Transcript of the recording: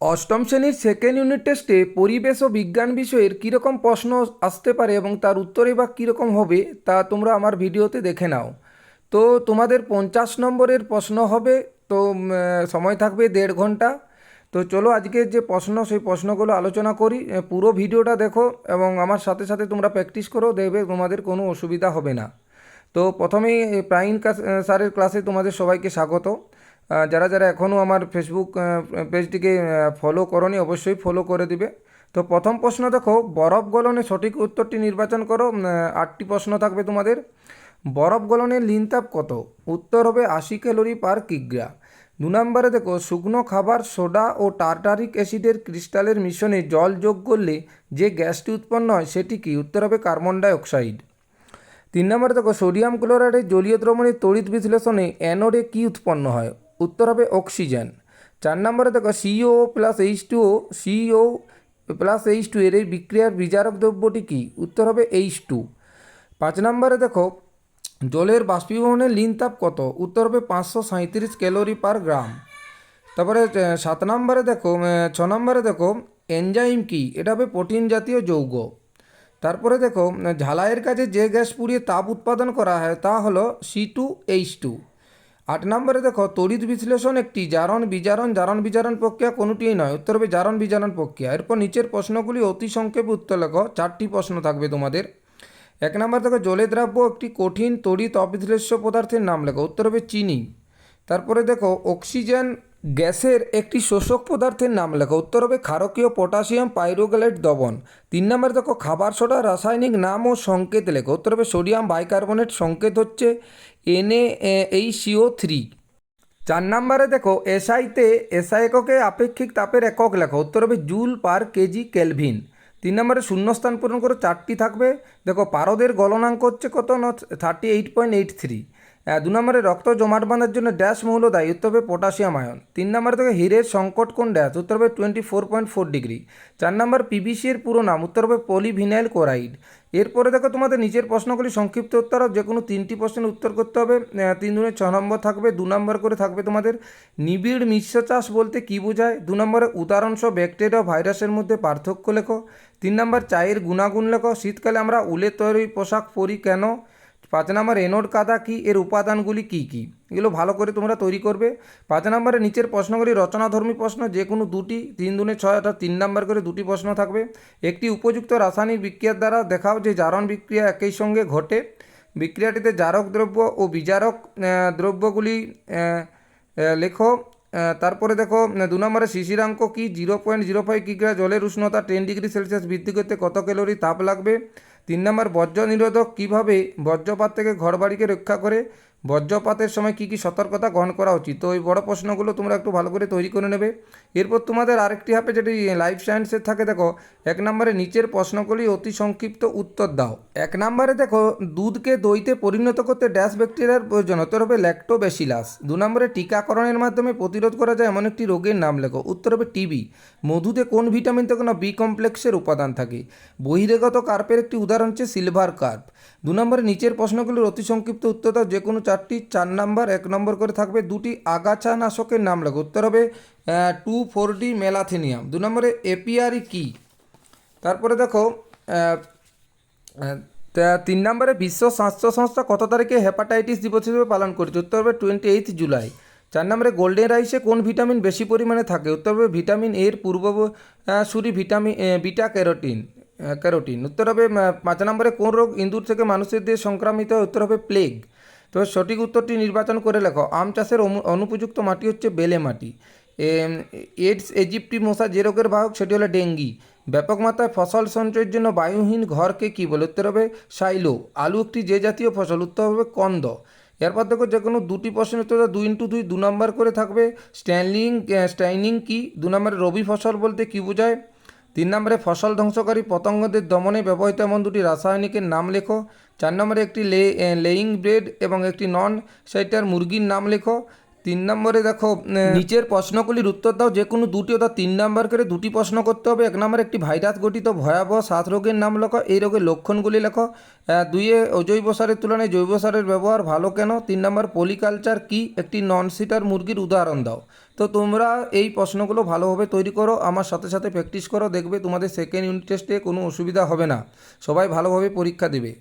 অষ্টম শ্রেণির second unit টেস্টে পরিবেশ ও বিজ্ঞান বিষয়ের কীরকম প্রশ্ন আসতে পারে এবং তার উত্তরে বা কীরকম হবে, তা তোমরা আমার ভিডিওতে দেখে নাও। তো তোমাদের পঞ্চাশ নম্বরের প্রশ্ন হবে, তো সময় থাকবে দেড় ঘণ্টা। তো চলো আজকের যে প্রশ্ন, সেই প্রশ্নগুলো আলোচনা করি। পুরো ভিডিওটা দেখো এবং আমার সাথে সাথে তোমরা প্র্যাকটিস করো, দেখবে তোমাদের কোনো অসুবিধা হবে না। তো প্রথমেই প্রাইন স্যারের ক্লাসে তোমাদের সবাইকে স্বাগত। যারা যারা এখনও আমার ফেসবুক পেজটিকে ফলো করনি, অবশ্যই ফলো করে দিবে। তো প্রথম প্রশ্ন দেখো, বরফ গলনে সঠিক উত্তরটি নির্বাচন করো। আটটি প্রশ্ন থাকবে তোমাদের। বরফ গলনের লিনতাপ কত? উত্তর হবে আশি ক্যালোরি পার কিগ্রা। দু নম্বরে দেখো, শুকনো খাবার, সোডা ও টার্টারিক অ্যাসিডের ক্রিস্টালের মিশ্রণে জল যোগ করলে যে গ্যাসটি উৎপন্ন হয়, সেটি কি? উত্তর হবে কার্বন ডাইঅক্সাইড। তিন নম্বরে দেখো, সোডিয়াম ক্লোরাইডের জলীয় দ্রবণের তড়িৎ বিশ্লেষণে অ্যানোডে কী উৎপন্ন হয়? উত্তর হবে অক্সিজেন। চার নম্বরে দেখো C O plus H two ও C O plus H two এর এই বিক্রিয়ার বিজারক দ্রব্যটি কী? উত্তর হবে এইচ টু পাঁচ নম্বরে দেখো, জলের বাষ্পীভবনের লিন তাপ কত? উত্তর হবে পাঁচশো সাঁত্রিশ ক্যালোরি পার গ্রাম। তারপরে সাত নম্বরে দেখো ছ নম্বরে দেখো, এনজাইম কি? এটা হবে প্রোটিন জাতীয় যৌগ। তারপরে দেখো ঝালাইয়ের কাছে যে গ্যাস পুড়িয়ে তাপ উৎপাদন করা হয় তা হলো সি টু এইচ টু আট নম্বরে দেখো, তড়িৎ বিশ্লেষণ একটি, জারণ বিজারণ জারণ বিজারণ প্রক্রিয়া কোনোটিই নয়। উত্তর হবে জারণ বিজারণ প্রক্রিয়া। এরপর নিচের প্রশ্নগুলি অতি সংক্ষেপে উত্তর লেখো। চারটি প্রশ্ন থাকবে তোমাদের। এক নম্বর দেখো, জলে দ্রাব্য একটি কঠিন তড়িৎ অবিশ্লেষ্য পদার্থের নাম লেখো। উত্তর হবে চিনি। তারপরে দেখো, অক্সিজেন গ্যাসের একটি শোষক পদার্থের নাম লেখো। উত্তর হবে ক্ষারকীয় পটাশিয়াম পাইরোগ্যালাইট দবন তিন নম্বরে দেখো, খাবার সোডা, রাসায়নিক নাম ও সংকেত লেখো। উত্তর হবে সোডিয়াম বাইকার্বনেট, সংকেত হচ্ছে এনএ এই সিও থ্রি চার নম্বরে দেখো এসআইতে এসআই এককে আপেক্ষিক তাপের একক লেখো। উত্তর হবে জুল পার কেজি কেলভিন। তিন নম্বরে শূন্যস্থান পূরণ করে, চারটি থাকবে। দেখো, পারদের গলনাঙ্ক হচ্ছে কত? না thirty eight point eight three দু নম্বরে রক্ত জমাট বাঁধার জন্য ড্যাশ মৌল দায়ী, উত্তর হবে পটাশিয়াম আয়ন তিন নম্বরে থেকে হীরের সংকট কোন ড্যাশ উত্তর হবে twenty four point four degree চার নম্বর পিবিসি এর পুরো নাম, উত্তর হবে পলিভিনাইল ক্লোরাইড এরপরে দেখো তোমাদের নিচের প্রশ্নগুলি, সংক্ষিপ্ত উত্তর যে কোনো তিনটি প্রশ্নের উত্তর করতে হবে। তিন দুনে ছ নম্বর থাকবে, দু নম্বর করে থাকবে তোমাদের নিবিড় মিশ্র চাষ বলতে কী বোঝায়? দু নম্বরে উদাহরণসহ ব্যাকটেরিয়া ভাইরাসের মধ্যে পার্থক্য লেখো। তিন নম্বর চায়ের গুণাগুণ লেখো। শীতকালে আমরা উলের তৈরি পোশাক পরি কেন? পাঁচ নম্বর এনোড কাদা কি? এর উপাদানগুলি কি কি? এগুলো ভালো করে তোমরা তৈরি করবে। পাঁচ নম্বরে নিচের প্রশ্নগুলি রচনাধর্মী প্রশ্ন, যে কোনো দুটি, তিন দুনে ছয় অর্থাৎ তিন নম্বর করে দুটি প্রশ্ন থাকবে। একটি উপযুক্ত রাসায়নিক বিক্রিয়ার দ্বারা দেখাও যে জারণ বিক্রিয়া একই সঙ্গে ঘটে। বিক্রিয়াটিতে জারক দ্রব্য ও বিজারক দ্রব্যগুলি লেখো। তারপরে দেখো দু নম্বরে শিশিরাঙ্ক কি? জিরো পয়েন্ট জিরো ফাইভ কিগ্রা জলের উষ্ণতা টেন ডিগ্রি সেলসিয়াস বৃদ্ধি করতে কত ক্যালোরি তাপ লাগবে? তিন নম্বর বজ্র নিরোধক কীভাবে বজ্রপাত থেকে ঘরবাড়িকে রক্ষা করে? বজ্রপাতের সময় কী কী সতর্কতা গ্রহণ করা উচিত? তো এই বড় প্রশ্নগুলো তোমরা একটু ভালো করে তৈরি করে নেবে। এরপর তোমাদের আরেকটি হাপে যেটি লাইফ সায়েন্সের থাকে, দেখো, এক নম্বরে নিচের প্রশ্নগুলি অতি সংক্ষিপ্ত উত্তর দাও। এক নম্বরে দেখো, দুধকে দইতে পরিণত করতে ড্যাশ ব্যাকটেরিয়ার প্রয়োজন হতে হবে ল্যাক্টোবেসিলাস দু নম্বরে টিকাকরণের মাধ্যমে প্রতিরোধ করা যায়, এমন একটি রোগের নাম লেখো, উত্তর হবে টিবি মধুতে কোন ভিটামিন থেকে না বি কমপ্লেক্সের উপাদান থাকে? বহিরাগত কার্পের একটি উদাহরণ হচ্ছে সিলভার কার্প দু নম্বরে নিচের প্রশ্নগুলির অতি সংক্ষিপ্ত উত্তর দাও। যে কোনো চারটি, চার নাম্বার, এক নম্বর করে থাকবে দুটি আগাছা নাশকের নাম লেখো উত্তর হবে টু ফোর ডি মেলাথেনিয়াম। দু নম্বরে এপিআরই কি? তারপরে দেখো তিন নম্বরে বিশ্ব স্বাস্থ্য সংস্থা কত তারিখে হেপাটাইটিস দিবস হিসেবে পালন করেছে? উত্তর হবে টোয়েন্টি এইথ জুলাই চার নম্বরে গোল্ডেন রাইসে কোন ভিটামিন বেশি পরিমাণে থাকে? উত্তর হবে ভিটামিন এর পূর্ব সুরি ভিটামিন বিটা ক্যারোটিন ক্যারোটিন। উত্তর হবে পাঁচ নম্বরে, কোন রোগ ইঁদুর থেকে মানুষের দিয়ে সংক্রামিত হয়? উত্তর হবে, প্লেগ। তো সঠিক উত্তরটি নির্বাচন করে লেখো। আম চাষের অনু- অনুপযুক্ত মাটি হচ্ছে বেলে মাটি। এডস এজিপ্টি মশা যে রোগের বাহক, সেটি হলো ডেঙ্গি। ব্যাপক মাত্রায় ফসল সঞ্চয়ের জন্য বায়ুহীন ঘরকে কী বলে? উত্তর হবে, সাইলো। আলু একটি যে জাতীয় ফসল। উত্তর হবে, কন্দ। এরপর দেখো, যে কোনো দুটি প্রশ্নের উত্তর দুই ইন্টু দুই, দু নম্বর করে থাকবে। স্ট্যান্ডিং স্টাইনিং কি? দু নম্বরে রবি ফসল বলতে কী বোঝায়? তিন নম্বরে ফসল ধ্বংসকারী পতঙ্গদের দমনে ব্যবহৃত এমন দুটি রাসায়নিকের নাম লেখো। চার নম্বরে একটি লেইং ব্রেড এবং একটি নন সাইটার মুরগির নাম লেখো। তিন নম্বরে দেখো নিচের প্রশ্নগুলির উত্তর দাও যে কোনো দুটি অর্থাৎ তিন নাম্বার করে দুটি প্রশ্ন করতে হবে। এক নম্বরে একটি ভাইরাস গঠিত ভয়াবহ শ্বাস রোগের নাম লেখো এই রোগের লক্ষণগুলি লেখো। দুইয়ে অজৈব সারের তুলনায় জৈব সারের ব্যবহার ভালো কেন? তিন নম্বর পলিকালচার কি? একটি নন সিটার মুরগির উদাহরণ দাও। তো তোমরা এই প্রশ্নগুলো ভালোভাবে তৈরি করো আমার সাথে সাথে প্র্যাকটিস করো দেখবে তোমাদের সেকেন্ড ইউনিট টেস্টে কোনো অসুবিধা হবে না। সবাই ভালোভাবে পরীক্ষা দেবে।